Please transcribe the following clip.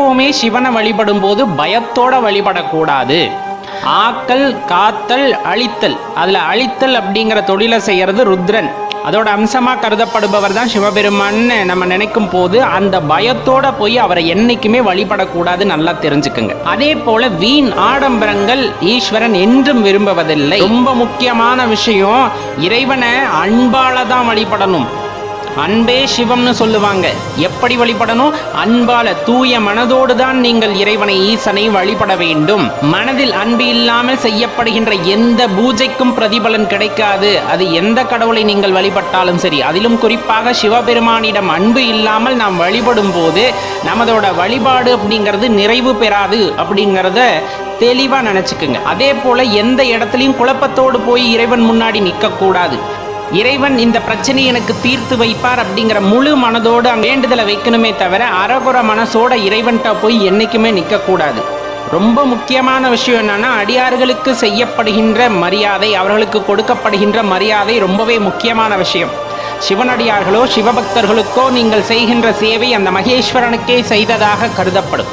எப்பவுமே சிவனை வழிபடும் போது பயத்தோட வழிபடக்கூடாது. ஆக்கல் காத்தல் அழித்தல். அதுல அழித்தல் அப்படிங்கிற தொழிலை செய்யறது ருத்ரன். அதோட அம்சமாக கருதப்படுபவர் தான் சிவபெருமான்னு நம்ம நினைக்கும் போது அந்த பயத்தோட போய் அவரை என்னைக்குமே வழிபடக்கூடாது நல்லா தெரிஞ்சுக்குங்க. அதே போல வீண் ஆடம்பரங்கள் ஈஸ்வரன் என்றும் விரும்புவதில்லை. ரொம்ப முக்கியமான விஷயம் இறைவனை அன்பால தான் வழிபடணும். அன்பே சிவம்னு சொல்லுவாங்க. எப்படி வழிபடணும்? அன்பால தூய மனதோடு தான் நீங்கள் இறைவனை ஈசனை வழிபட வேண்டும். மனதில் அன்பு இல்லாமல் செய்யப்படுகின்ற எந்த பூஜைக்கும் பிரதிபலன் கிடைக்காது. அது எந்த கடவுளை நீங்கள் வழிபட்டாலும் சரி. அதிலும் குறிப்பாக சிவபெருமானிடம் அன்பு இல்லாமல் நாம் வழிபடும் போது நமதோட வழிபாடு அப்படிங்கிறது நிறைவு பெறாது அப்படிங்கிறத தெளிவாக நினச்சிக்குங்க. அதே போல எந்த இடத்துலையும் குழப்பத்தோடு போய் இறைவன் முன்னாடி நிற்கக்கூடாது இறைவன் இந்த பிரச்சனையை எனக்கு தீர்த்து வைப்பார் அப்படிங்கிற முழு மனதோடு அங்க வேண்டுதலை வைக்கணுமே தவிர அறகுற மனசோட இறைவன்கிட்ட போய் என்னைக்குமே நிற்கக்கூடாது ரொம்ப முக்கியமான விஷயம் என்னன்னா அடியார்களுக்கு செய்யப்படுகின்ற மரியாதை அவர்களுக்கு கொடுக்கப்படுகின்ற மரியாதை ரொம்பவே முக்கியமான விஷயம். சிவனடியார்களோ சிவபக்தர்களுக்கோ நீங்கள் செய்கின்ற சேவை அந்த மகேஸ்வரனுக்கே செய்ததாக கருதப்படும்.